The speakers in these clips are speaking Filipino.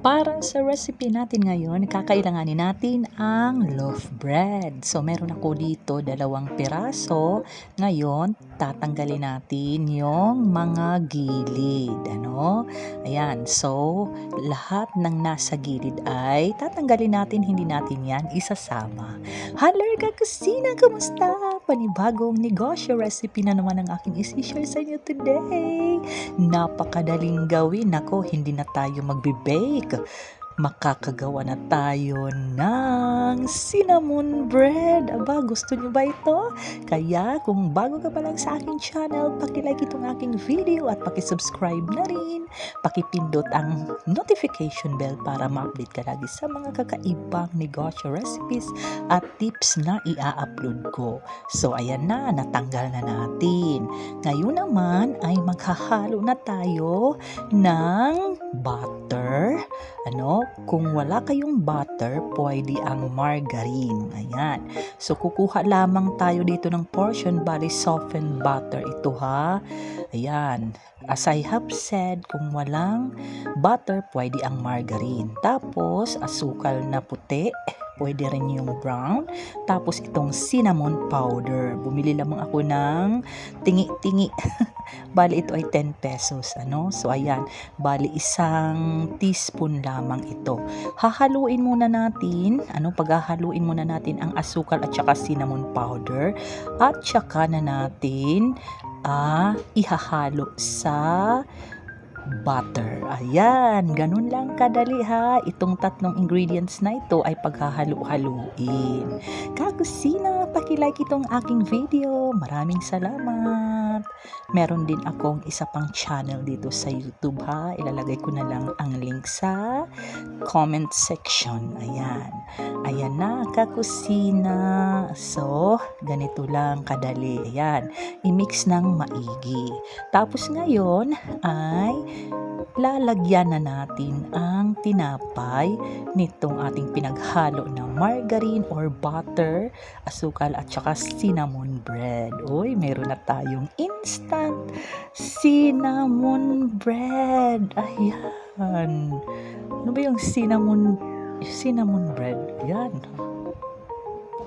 Para sa recipe natin ngayon, kakailanganin natin ang loaf bread. So, meron ako dito dalawang piraso. Ngayon, tatanggalin natin yung mga gilid. Ano? Ayan. So, lahat ng nasa gilid ay tatanggalin natin. Hindi natin yan isasama. Hello, kakusina! Kamusta? Panibagong negosyo recipe na naman ang aking isi-share sa inyo today. Napakadaling gawin. Nako, hindi na tayo magbe-bake makakagawa na tayo ng cinnamon bread. Aba, gusto nyo ba ito? Kaya kung bago ka pa lang sa aking channel, pakilike itong aking video at pakisubscribe na rin. Pakipindot ang notification bell para ma-update ka lagi sa mga kakaibang negosyo recipes at tips na ia-upload ko. So, ayan na, natanggal na natin. Ngayon naman ay maghahalo na tayo ng butter, ano, kung wala kayong butter, pwede ang margarine. Ayan. So, kukuha lamang tayo dito ng portion, bali softened butter ito ha. Ayan. As I have said, kung walang butter, pwede ang margarine. Tapos, asukal na puti, pwede rin yung brown. Tapos, itong cinnamon powder. Bumili lamang ako ng tingi-tingi. Bali, ito ay 10 pesos. Ano? So, ayan. Bali, isang teaspoon lamang ito. Hahaluin muna natin, ano, paghahaluin muna natin ang asukal at saka cinnamon powder. At saka na natin ah, ihahalo sa butter. Ayan, ganun lang kadali ha. Itong tatlong ingredients na ito ay paghahalo-haluin. Kakusina, pakilike itong aking video. Maraming salamat. Meron din akong isa pang channel dito sa YouTube ha. Ilalagay ko na lang ang link sa comment section. Ayan. Ayan na, kakusina. So, ganito lang kadali. Ayan, i-mix ng maigi. Tapos ngayon ay lalagyan na natin ang tinapay nitong ating pinaghalo ng margarine or butter, asukal at saka cinnamon bread. Uy, meron na tayong instant cinnamon bread. Ayan. Ano ba yung cinnamon cinnamon bread? Ayan.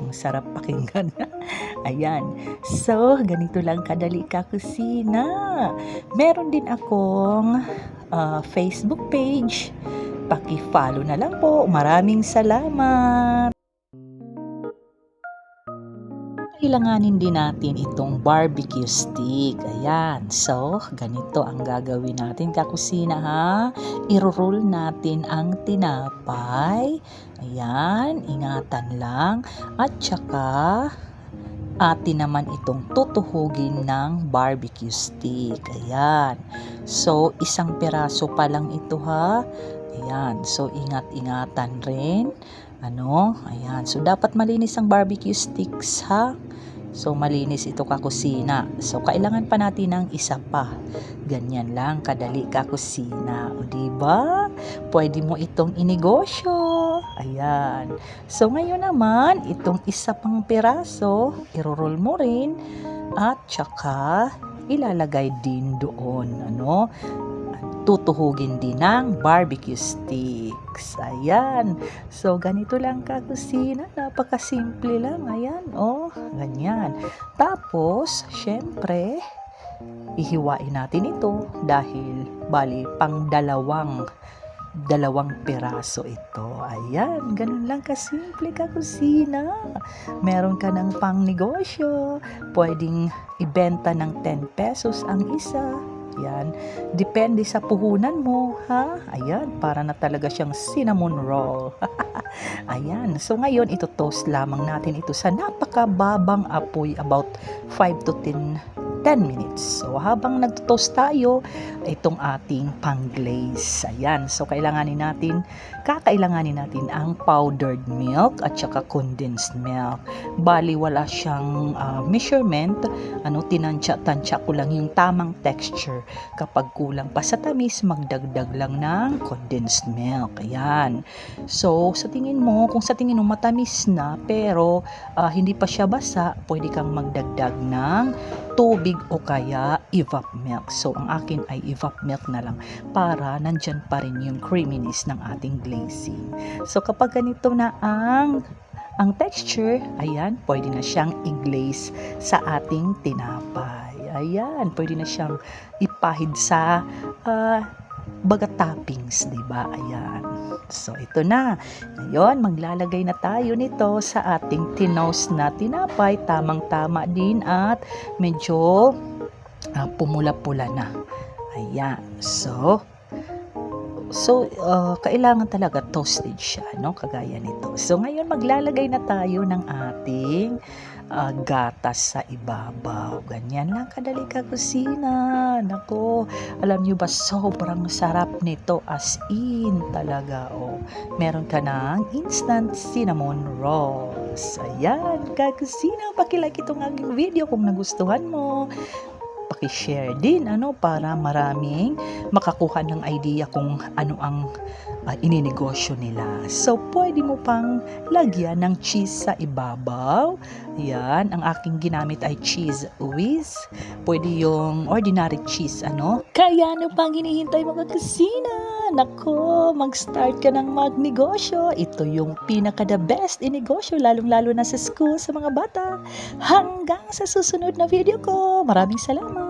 Ang sarap pakinggan. Ayan. So, ganito lang kadali ka kusina. Meron din akong uh, Facebook page. Paki-follow na lang po. Maraming salamat. Kailanganin din natin itong barbecue stick. Ayan. So, ganito ang gagawin natin kakusina ha. Iro-roll natin ang tinapay. Ayan. Ingatan lang. At saka, atin naman itong tutuhugin ng barbecue stick. Ayan. So, isang piraso pa lang ito ha. Ayan. So, ingat-ingatan rin. Ano? Ayan. So, dapat malinis ang barbecue sticks ha. So, malinis ito kakusina. So, kailangan pa natin ng isa pa. Ganyan lang, kadali kakusina. O, diba? Pwede mo itong inegosyo. Ayan. So, ngayon naman, itong isa pang piraso, iroroll mo rin. At saka, ilalagay din doon. Ano? tutuhugin din ng barbecue sticks. Ayan. So, ganito lang kakusina. Napakasimple lang. Ayan. Oh, ganyan. Tapos, syempre, ihiwain natin ito dahil bali pang dalawang dalawang piraso ito. Ayan, ganun lang kasimple ka kusina. Meron ka ng pang negosyo. Pwedeng ibenta ng 10 pesos ang isa yan. Depende sa puhunan mo, ha? Ayan, para na talaga siyang cinnamon roll. Ayan. So ngayon, ito toast lamang natin ito sa napakababang apoy about 5 to 10 10 minutes. So, habang nagtotoast tayo, itong ating pang-glaze. Ayan. So, kailanganin natin kakailanganin natin ang powdered milk at saka condensed milk. Bali wala siyang ah, measurement, ano tinansya-tansya ko lang yung tamang texture. Kapag kulang pa sa tamis, magdagdag lang ng condensed milk. Ayan. So, sa tingin mo, kung sa tingin mo matamis na pero ah, hindi pa siya basa, pwede kang magdagdag ng tubig o kaya evap milk. So, ang akin ay evap milk na lang para nandyan pa rin yung creaminess ng ating glazing. So, kapag ganito na ang ang texture, ayan, pwede na siyang i-glaze sa ating tinapay. Ayan, pwede na siyang ipahid sa ah, baga toppings, di ba? Ayan. So, ito na. Ngayon, maglalagay na tayo nito sa ating tinos na tinapay. Tamang-tama din at medyo ah, pumula-pula na. Ayan. So, So, uh, kailangan talaga toasted siya, no? Kagaya nito. So, ngayon maglalagay na tayo ng ating uh, gatas sa ibabaw. Ganyan lang kadali ka kusina. Nako, alam nyo ba, sobrang sarap nito as in talaga. Oh, meron ka ng instant cinnamon rolls. Ayan, kakusina. Pakilike itong aking video kung nagustuhan mo paki-share din ano para maraming makakuha ng idea kung ano ang uh, ininegosyo nila. So, pwede mo pang lagyan ng cheese sa ibabaw. Yan, ang aking ginamit ay cheese whiz. Pwede yung ordinary cheese, ano? Kaya ano pang hinihintay mga kusina? Nako, mag-start ka ng magnegosyo. Ito yung pinaka the best inegosyo, lalong-lalo na sa school, sa mga bata. Hanggang sa susunod na video ko. Maraming salamat!